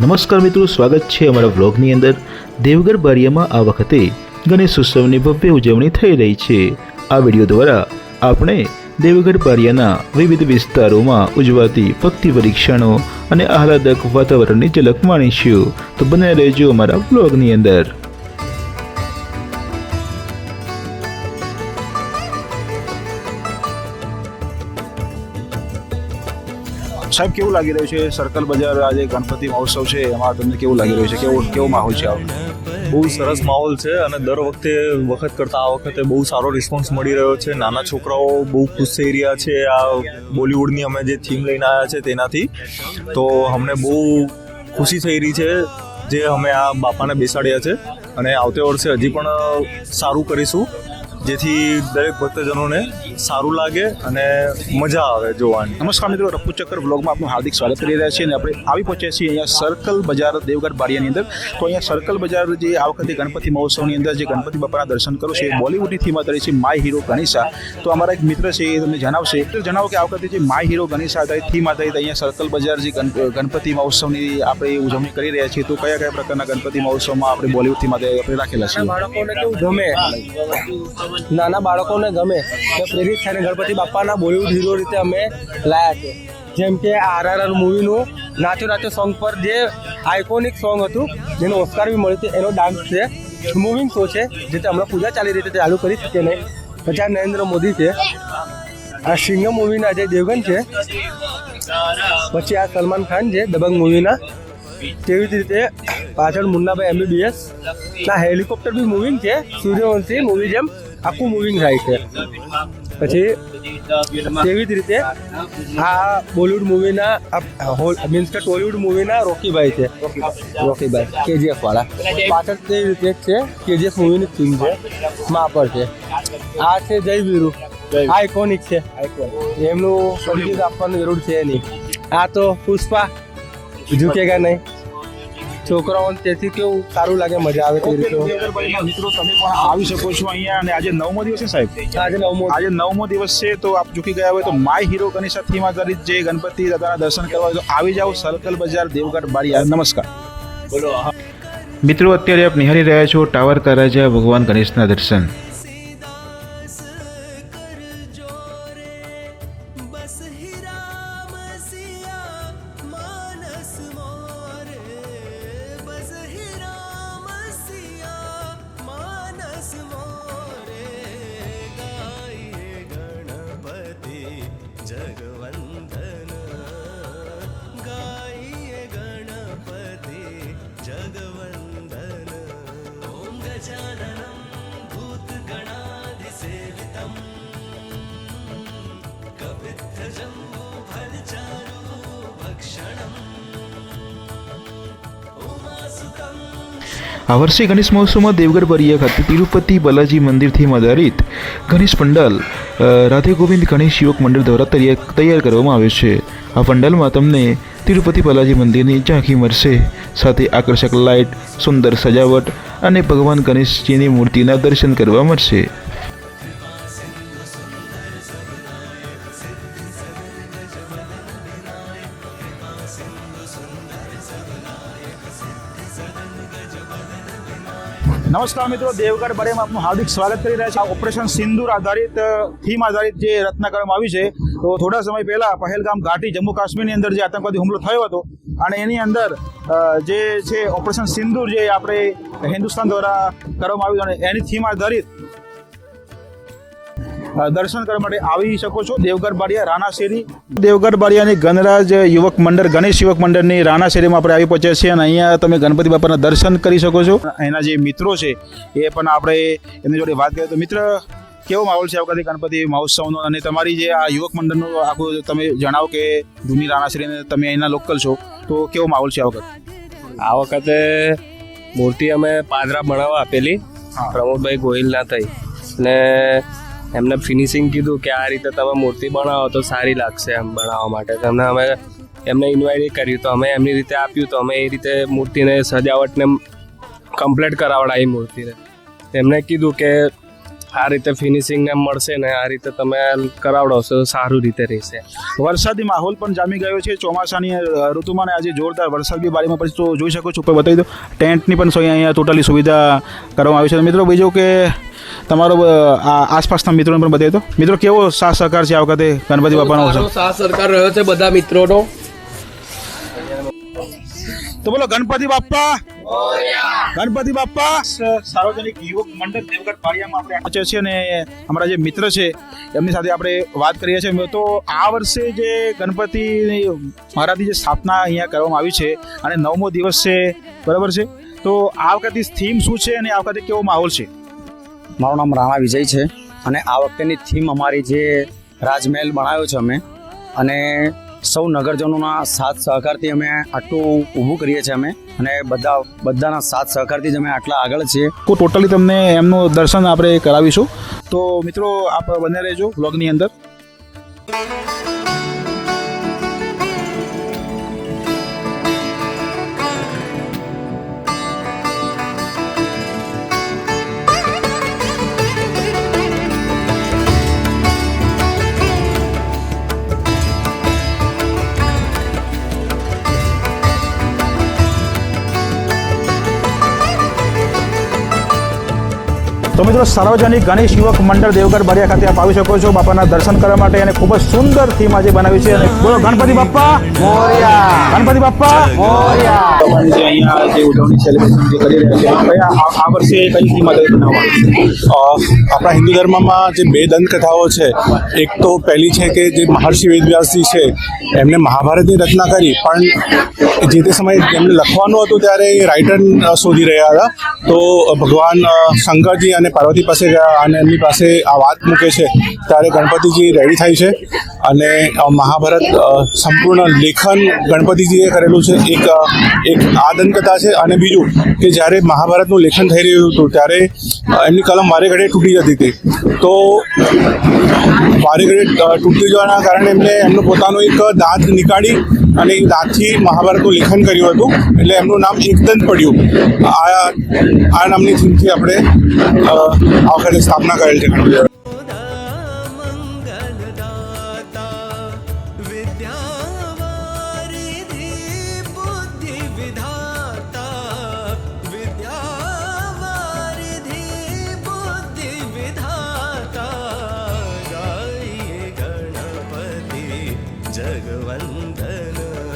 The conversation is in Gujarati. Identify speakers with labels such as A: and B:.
A: નમસ્કાર મિત્રો, સ્વાગત છે અમારા વ્લોગની અંદર. દેવગઢ બારિયામાં આ વખતે ગણેશ ઉત્સવની ભવ્ય ઉજવણી થઈ રહી છે. આ વીડિયો દ્વારા આપણે દેવગઢ બારિયાના વિવિધ વિસ્તારોમાં ઉજવાતી ભક્તિ પરીક્ષણો અને આહલાદક વાતાવરણની ઝલક માણીશું. તો બને રહેજો અમારા વ્લોગની અંદર.
B: સાહેબ, કેવું લાગી રહ્યું છે? સર્કલ બજાર આજે ગણપતિ મહોત્સવ છે, એમાં તમને કેવું લાગી રહ્યું છે? કેવો કેવો માહોલ છે આવો?
C: બહુ સરસ માહોલ છે અને દર વખતે, વખત કરતાં આ વખતે બહુ સારો રિસ્પોન્સ મળી રહ્યો છે. નાના છોકરાઓ બહુ ખુશ થઈ રહ્યા છે. આ બોલિવૂડની અમે જે થીમ લઈને આવ્યા છે તેનાથી. તો અમને બહુ ખુશી થઈ રહી છે જે અમે આ બાપાને બેસાડ્યા છે. અને આવતે વર્ષે હજી પણ સારું કરીશું. જેથી દરેક ભક્તજનોને સારું લાગે અને મજા આવે જોવાની.
B: નમસ્કાર મિત્રો રફુ ચક્કર બ્લોગમાં આપનું હાર્દિક સ્વાગત કરી રહ્યા છીએ અને આપણે આવી પહોંચ્યા છીએ અહીંયા સર્કલ બજાર દેવગઢ બારિયાની અંદર. તો અહીંયા સર્કલ બજાર જે આ વખતે ગણપતિ મહોત્સવની અંદર જે ગણપતિ બાપાના દર્શન કરો છે એ બોલિવૂડની થીમ આધારિત છે માય હીરો ગણેશા. તો અમારા એક મિત્ર છે એ તમને જણાવશે. તો જણાવો કે આ વખતે જે માય હીરો ગણેશા આધારિત થીમ આધારિત અહીંયા સર્કલ બજાર જે ગણપતિ મહોત્સવની આપણે ઉજવણી કરી રહ્યા છીએ. તો કયા કયા પ્રકારના ગણપતિ મહોત્સવમાં આપણે બોલિવૂડ થીમ આધારિત આપણે રાખેલા છે
D: બાળકોને કેવું ગમે? નાના બાળકોને ગમે તો પ્રેરિત થઈને ગણપતિ બાપાના બોલિવૂડ હીરો રીતે અમે લાયા છે. જેમ કે આરઆરઆર મૂવીનું નાચો નાચો સોંગ પર જે આઇકોનિક સોંગ હતું, જેનો ઓસ્કાર બી મળ્યું હતું એનો ડાન્સ છે મૂવિંગ શો છે, જે હમણાં પૂજા ચાલી રહી છે ચાલુ કરી શકીએ નહીં? પછી નરેન્દ્ર મોદી છે, આ સિંગમ મૂવીના અજય દેવગન છે, પછી આ સલમાન ખાન છે દબંગ મૂવીના, તેવી જ રીતે પાછળ મુન્નાભાઈ એમબીબીએસ ના હેલિકોપ્ટર બી મૂવિંગ છે, સૂર્યવંશી મૂવી જેમ. આખું મૂવિંગ થાય છે. પછી તેવી જ રીતે આ બોલિવૂડ મૂવીના મીન્સ કે ટોલિવૂડ મૂવીના રોકીભાઈ છે. રોકીભાઈ કેજીએફ વાળા. પાછળ તેવી રીતે છે કેજીએફ મૂવીની થીમ છે. માપર છે. આ છે જય વીરુ. આઇકોનિક છે. એમનું સંગીત આપવાનું જરૂર છે નહીં. આ તો પુષ્પા. ઝૂકેગા નહીં. છોકરાઓને તેથી કેવું સારું લાગે મજા આવે તે રીતે.
B: મિત્રો તમે પણ આવી શકો છો અહીંયા. અને આજે નવમો દિવસ છે સાહેબ?
D: આજે નવમો.
B: આજે નવમો દિવસ છે તો આપ ચૂકી ગયા હોય તો માય હીરો ગણેશા થીમા કરી જે ગણપતિ દાદાના દર્શન કરવા હોય તો આવી જાઓ સર્કલ બજાર દેવગઢ બારિયા. નમસ્કાર.
A: બોલો મિત્રો અત્યારે આપ નિહાળી રહ્યા છો ટાવર તરાજા ભગવાન ગણેશના દર્શન. આ વર્ષે ગણેશ મહોત્સવમાં દેવગઢ બરિયા ખાતે તિરુપતિ બાલાજી મંદિરથી આધારિત ગણેશ પંડાલ રાધે ગોવિંદ ગણેશ યુવક મંડળ દ્વારા તૈયાર કરવામાં આવ્યો છે. આ પંડાલમાં તમને તિરુપતિ બાલાજી મંદિરની ઝાંખી મળશે સાથે આકર્ષક લાઇટ, સુંદર સજાવટ અને ભગવાન ગણેશજીની મૂર્તિના દર્શન કરવા મળશે.
B: નમસ્કાર મિત્રો, દેવગઢ બારિયામાં આપનું હાર્દિક સ્વાગત કરી રહ્યા છે. આ ઓપરેશન સિંદૂર આધારિત થીમ આધારિત જે રચના કરવામાં આવી છે, તો થોડા સમય પહેલા પહેલગામ ઘાટી, જમ્મુ કાશ્મીરની અંદર જે આતંકવાદી હુમલો થયો હતો, અને એની અંદર જે છે ઓપરેશન સિંદૂર જે આપણે હિન્દુસ્તાન દ્વારા કરવામાં આવ્યું અને એની થીમ આધારિત દર્શન કરવા માટે આવી શકો છો. દેવગઢ બારિયા રાણા શેરી દેવગઢ બારિયાની ગણરાજ યુવક મંડળ ગણેશ યુવક મંડળની રાણા શેરીમાં આપણે આવી પહોંચ્યા છીએ અને અહીંયા તમે ગણપતિ બાપાના દર્શન કરી શકો છો. એના જે મિત્રો છે એ પણ આપણે એમની જોડે વાત કરીએ. તો મિત્ર કેવો માહોલ છે આ વખતે ગણપતિ મહોત્સવનો? અને તમારી જે આ યુવક મંડળનું આખું તમે જણાવો કે જૂની રાણાશ્રીને તમે અહીંના લોકલ છો. તો કેવો માહોલ છે આ વખતે?
D: આ વખતે મૂર્તિ અમે પાદરા બનાવવા આપેલી. પ્રમોદભાઈ ગોહિલના થઈ. અને એમને ફિનિશિંગ કીધું કે આ રીતે તમે મૂર્તિ બનાવો તો સારી લાગશે એમ બનાવવા માટે. તમને અમે એમને ઇન્વાઇટ કર્યું. તો અમે એમની રીતે આપ્યું. તો અમે એ રીતે મૂર્તિને, સજાવટને કમ્પ્લીટ કરાવડાવી મૂર્તિને. એમને કીધું કે આ રીતે ફિનિશિંગને મળશે ને આ રીતે તમે કરાવડાવશો સારું રીતે રહેશે.
B: વરસાદી માહોલ પણ જામી ગયો છે. ચોમાસાની ઋતુમાં આજે જોરદાર વરસાદ બી બારીમાં પછી તો જોઈ શકો છો. ઉપર બતાવી દો ટેન્ટની પણ અહીંયા ટોટલી સુવિધા કરવામાં આવી છે. મિત્રો બીજું કે તમારો આ આસપાસના મિત્રોને પણ બતાવી દો. મિત્રો કેવો સાથ સહકાર છે આ વખતે ગણપતિ બાપાનો
D: સાથ સરકાર રહ્યો છે બધા મિત્રોનો.
B: તો બોલો ગણપતિ બાપ્પા. ગણપતિ બાપ્પા. સાર્વજનિક યુવક મંડળ દેવગઢ પાળિયામાં આપણે પહોંચ્યો છે અને અમારા જે મિત્ર છે એમની સાથે આપણે વાત કરીએ છીએ. તો આ વર્ષે જે ગણપતિ મહારાજની જે સ્થાપના અહીંયા કરવામાં આવી છે અને નવમો દિવસ છે બરાબર છે? તો આ વખતની થીમ શું છે અને આ વખતે કેવો માહોલ છે?
E: મારું નામ રાણા વિજય છે અને આ વખતેની થીમ અમારી જે રાજમહેલ બનાવ્યો છે અમે અને સૌ નગરજનોના સાથ સહકારથી અમે આટલું ઊભું કરીએ છીએ અમે અને બધા બધાના સાથ સહકારથી જ અમે આટલા આગળ છીએ.
B: તો ટોટલી તમને એમનું દર્શન આપણે કરાવીશું. તો મિત્રો આપ બને રહેજો બ્લોગની અંદર. તો મિત્રો સાર્વજનિક ગણેશ યુવક મંડળ દેવગઢ બારિયા ખાતે આપ આવી શકો છો. બાપાના દર્શન કરવા માટે અને ખૂબ જ સુંદર થીમ આજે બનાવી છે. અને બોલો ગણપતિ બાપ્પા? મોર્યા. ગણપતિ બાપ્પા? મોર્યા અહીંયા જે ઉજવણી સેલિબ્રેશન જે કરી રહ્યા છે આ- આ વર્ષે કઈ થીમ આજે બનાવવામાં આવી છે
F: અ, આપણા હિન્દુ ધર્મમાં જે બે દંતકથાઓ છે એક તો પહેલી છે કે જે મહર્ષિ વેદવ્યાસજી છે એમને મહાભારતની રચના કરી પણ જે તે સમયે એમને લખવાનું હતું ત્યારે એ રાઇટર શોધી રહ્યા હતા. તો ભગવાન શંકરજી અને પાર્વતી પાસે ગયા અને એમની પાસે આ વાત મૂકે છે, ત્યારે ગણપતિજી રેડી થાય છે. અને મહાભારત સંપૂર્ણ લેખન ગણપતિજીએ કરેલું છે. એક એક આ દંતકથા છે. અને બીજું કે જ્યારે મહાભારતનું લેખન થઈ રહ્યું હતું, ત્યારે એમની કલમ વારે ઘડે તૂટી જતી હતી. તો વારે ઘડે તૂટી જવાના કારણે એમને એમનું પોતાનો એક દાંત નીકાળી અને ત્યાંથી મહાભારતનું લેખન કર્યું હતું. એટલે એમનું નામ એકદંત પડ્યું. આ આ નામની થીમથી આપણે આ વખતે સ્થાપના કરેલ છે ગણપતિ நந்தன